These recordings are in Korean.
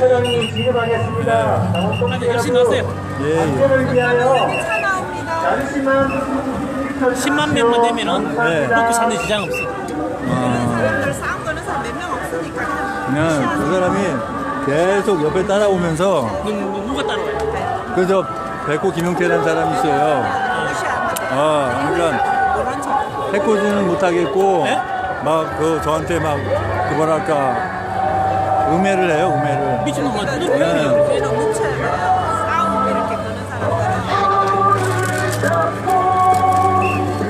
차장님 진입하겠습니다. 아니, 열심히 하세요. 예, 예. 안전을 위하여 차 나옵니다. 잠시만 10만 명만 되면은 네. 먹고 사는 지장 없어. 사람들 싸움 거는 사람 몇 명 없으니까 그냥 그 사람이 계속 옆에 따라오면서 누, 누- 누가 따라와요? 그저 백호 김용태라는 사람이 있어요. 돼. 어, 그러니까 척. 해코지는 못하겠고 네? 막 그 저한테 막 그 뭐랄까 음해를 해요, 음해를. 미친놈아, 누가 네. 그래요? 걔는 뭉쳐야 돼요. 싸움 이렇게 거는 사람들은.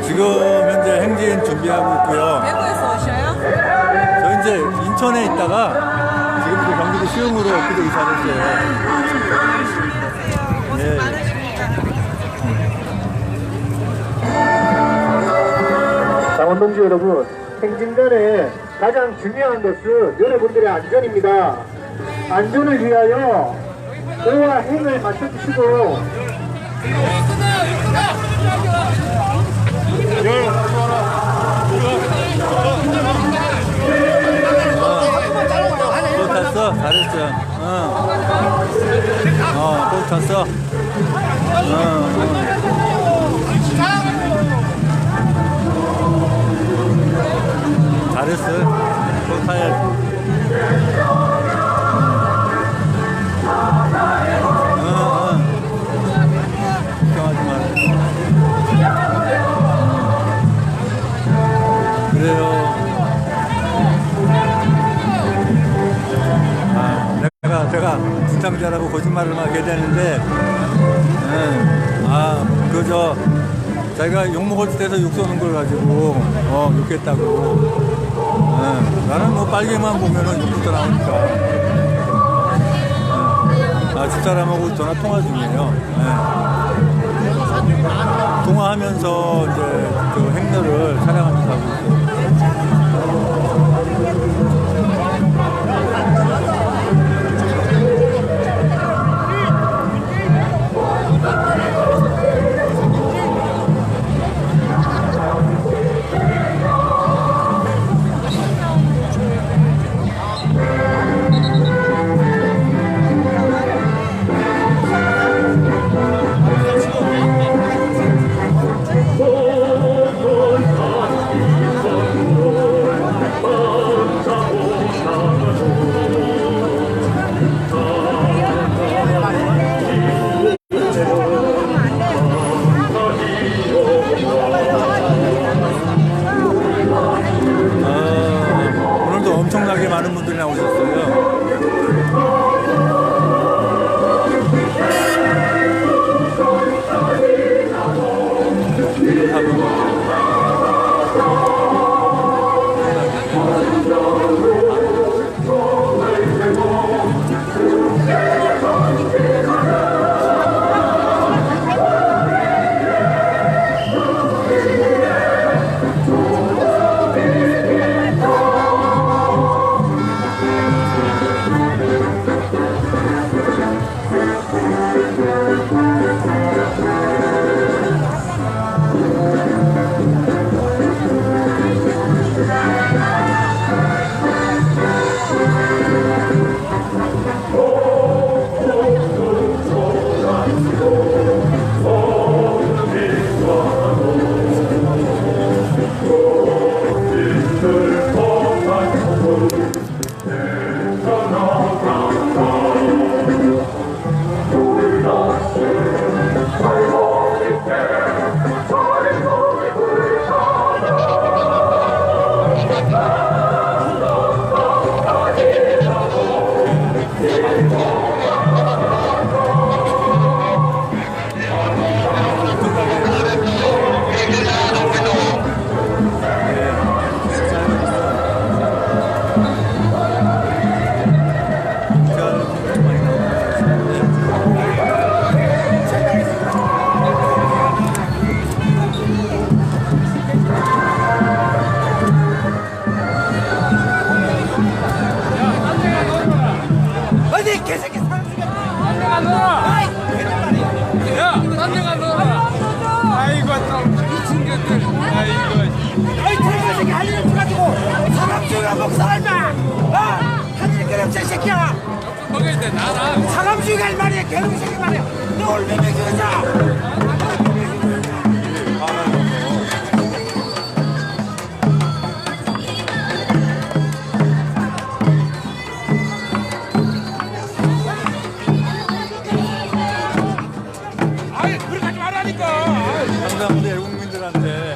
지금 현재 행진 준비하고 있고요. 대구에서 오셔요? 저 이제 인천에 있다가 지금 또 경기도 시흥으로 엊그제 이사를 했어요. 열심히 하세요. 고생 네. 많으십니다. 강원동지 여러분, 행진간에 가장 중요한 것은 여러분들의 안전입니다. 안전을 위하여 오와 행을 맞춰주시고? 잘했어. 응. 어, 또 탔어. 응, 응. 잘했어. 마. 그래요. 아, 제가 부상자라고 거짓말을 막 하게 되는데, 예, 아, 그저 자기가 욕 먹을 때서 욕 쏘는 걸 가지고 어 욕했다고. 예, 나는 뭐 빨개만 보면은 욕부터 나오니까. 예, 아, 집사람하고 전화 통화 중이에요. 예. 통화하면서 이제 그 행로를 촬영하면서 하고 있어요. 살마 어? 한일 그릇 새끼야! 거기 근데 나는 사람 죽일 말이야 개놈 새끼 말이야! 너 얼마나 죽였어 애국민들한테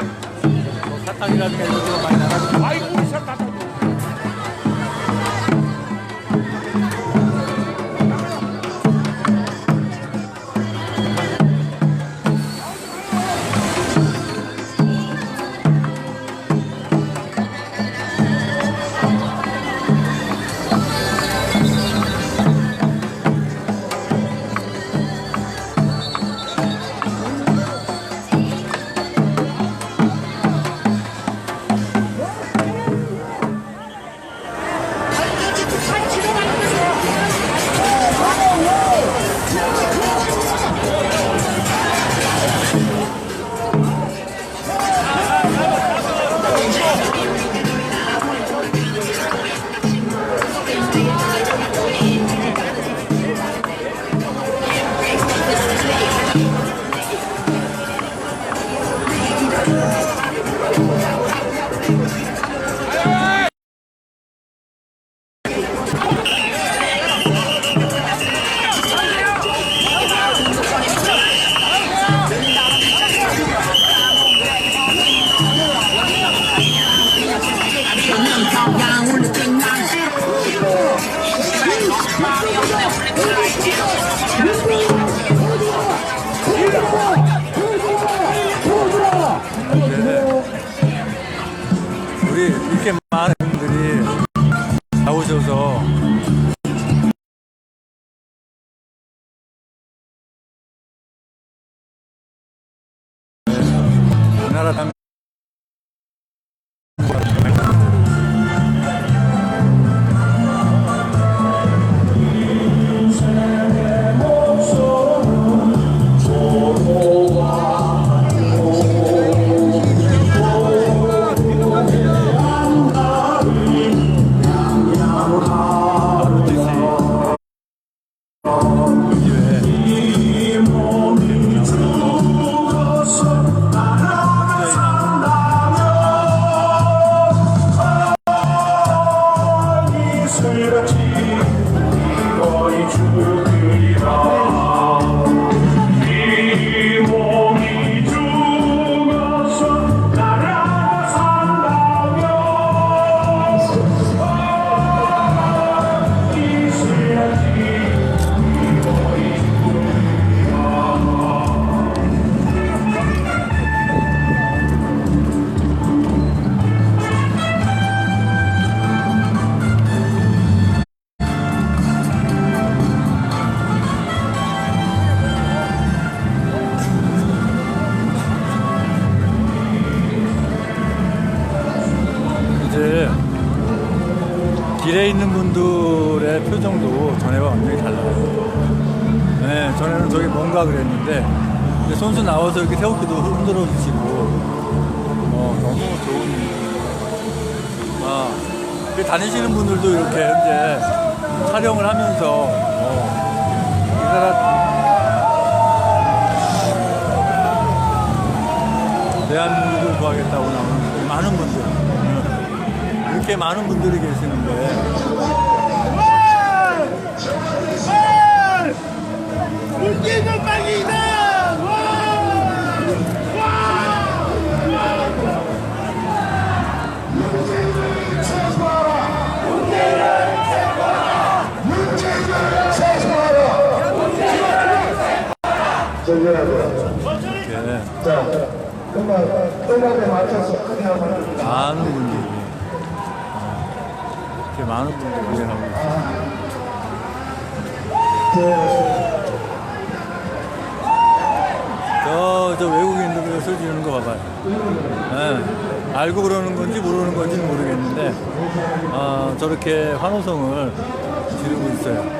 뭐 사탕이라든가 이런 거 많이 나가지고 네, 그랬는데 선수 나와서 이렇게 태극기도 흔들어 주시고 어, 너무 좋은 아, 그 다니시는 분들도 이렇게 현재 촬영을 하면서 어, 이 나라 대한민국을 구하겠다고 나오는 많은 분들. 음, 이렇게 많은 분들이 계시는데 많은 분들이 어, 이렇게 많은 분들이 하고 있어요. 저, 저 외국인들 소리 지르는 거 봐봐요. 예, 알고 그러는 건지 모르는 건지는 모르겠는데, 아, 저렇게 환호성을 지르고 있어요.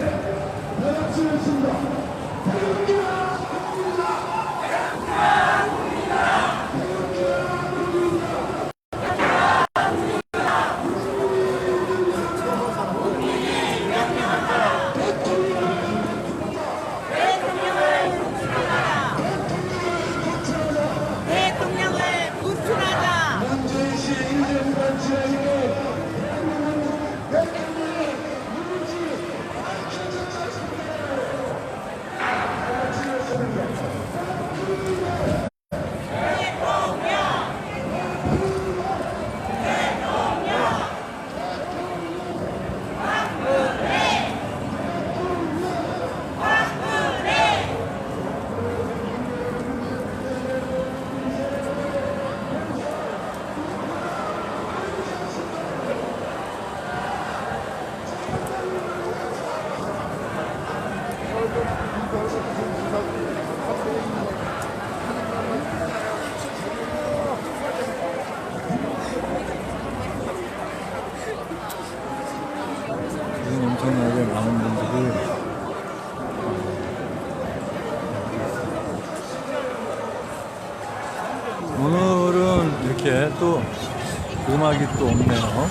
음악이 또 없네요.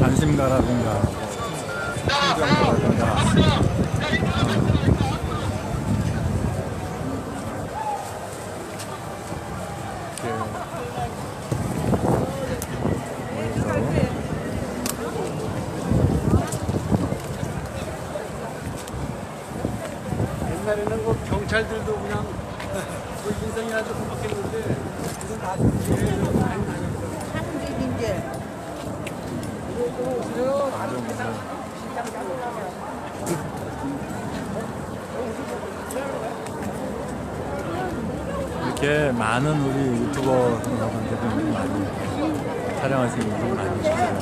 단심가라든가, 신정가라든가. 옛날에는 뭐 경찰들도 그냥 뭐 인성이 아주 고맙겠는데 지금 다 이렇게 많은 우리 유튜버분들도 많이 촬영하시는 분들 많이 계세요.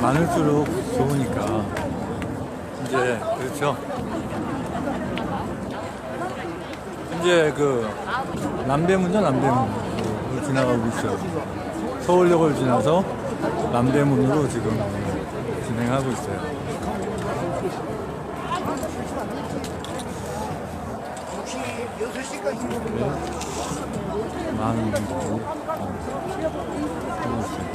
많을수록 좋으니까 이제 그렇죠. 이제 그 남대문이죠 남대문으로 지나가고 있어요. 서울역을 지나서 남대문으로 지금 진행하고 있어요. 많은 분들이 하고 있어요.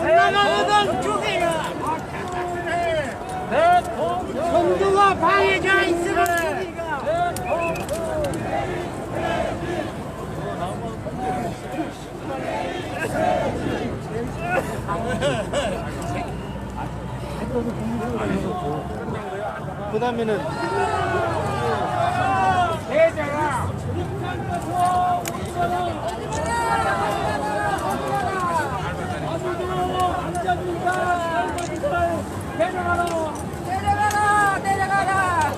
올라가거든 죽이가 정두가 방해자 있으면 죽이가 내려가라 내려가라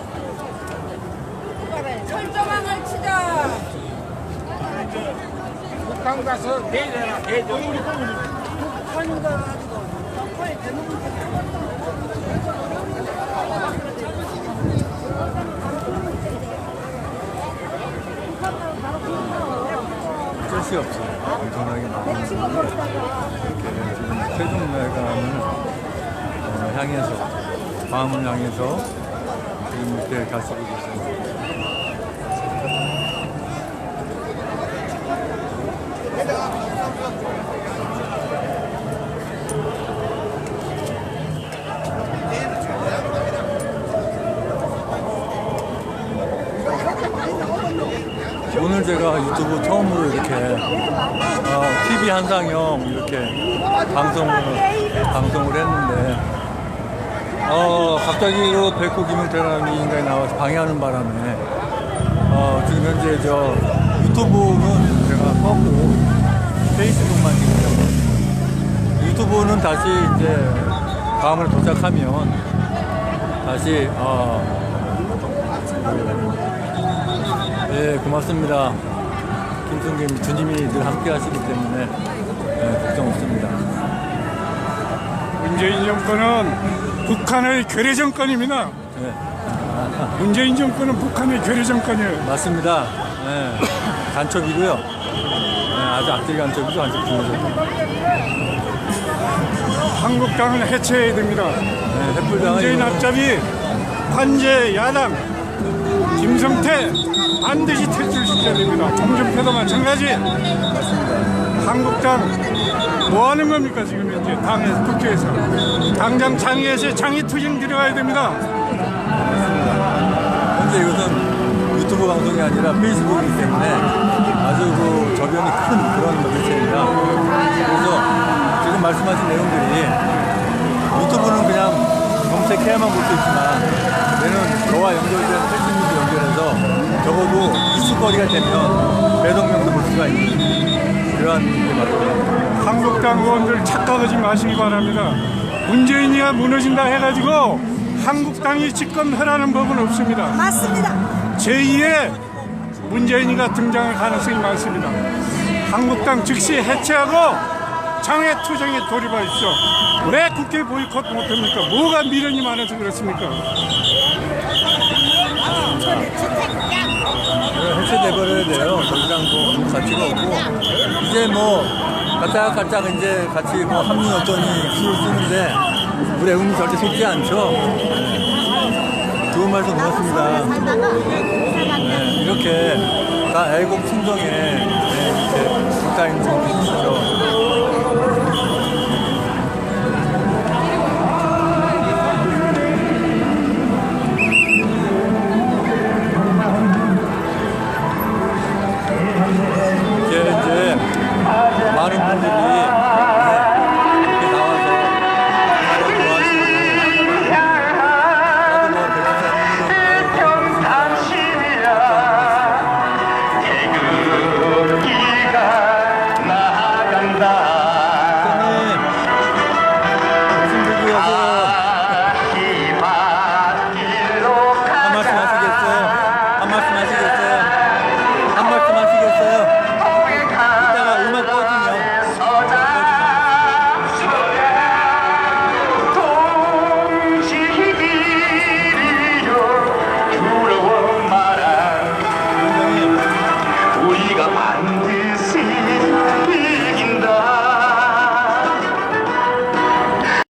철조망을 치자 북한 가서 대전아 대전 수 없어요. 엄청나게 많은 이렇게 지금 세종문화회관을 어, 향해서 광화문 향해서 지금 이렇게 가시고 계세요. 오늘 제가 유튜브 처음으로 이렇게 어, TV 한상형 이렇게 방송을 방송을 했는데 어, 갑자기 그 백호 김용태라는 인간이 나와서 방해하는 바람에 어, 지금 현재 저 유튜브는 제가 껐고 페이스북만 하고 유튜브는 다시 이제 다음에 도착하면 다시 어, 네, 고맙습니다. 김승김 주님이 늘 함께 하시기 때문에 네, 걱정 없습니다. 문재인 정권은 북한의 괴뢰 정권입니다. 네, 문재인 정권은 북한의 괴뢰 정권이에요. 맞습니다. 네, 간첩이고요. 네, 아주 악질 간첩이죠, 간첩 중에서. 한국당은 해체해야 됩니다. 네, 햇불당은 문재인 이거- 앞잡이 관제 야당 김성태 반드시 퇴출시켜야 됩니다. 홍준표도 마찬가지. 한국당 뭐 하는 겁니까 지금 현재 당에서 국회에서 당장 장애에서 장애 투쟁 들어가야 됩니다. 현재 이것은 유튜브 방송이 아니라 페이스북이기 때문에 아주 그 저변이 큰 그런 매체입니다. 그래서 지금 말씀하신 내용들이 유튜브는 그냥 검색해야만 볼 수 있지만 얘는 저와 연결된 패스미도 연결해서 적어도 이슈거리가 되면 배동명도 볼 수가 있는 그러한 게 맞고요. 한국당 의원들 착각하지 마시기 바랍니다. 문재인이가 무너진다 해가지고 한국당이 집권하라는 법은 없습니다. 맞습니다. 제2의 문재인이가 등장할 가능성이 많습니다. 한국당 즉시 해체하고 장애 투쟁에 돌입하십시오. 왜 국회 보이콧 못합니까? 뭐가 미련이 많아서 그렇습니까? 해체돼버려야 돼요. 더 이상 뭐 가치가 없고 이제 뭐 같은 깔짝깔짝 이제 같이 뭐 합류했더니 술을 쓰는데 물에 음이 절대 속지 않죠. 네. 좋은 말씀 고맙습니다. 네, 이렇게 다 애국 충정에 네, 이렇게 국가 있는 분들이 있죠.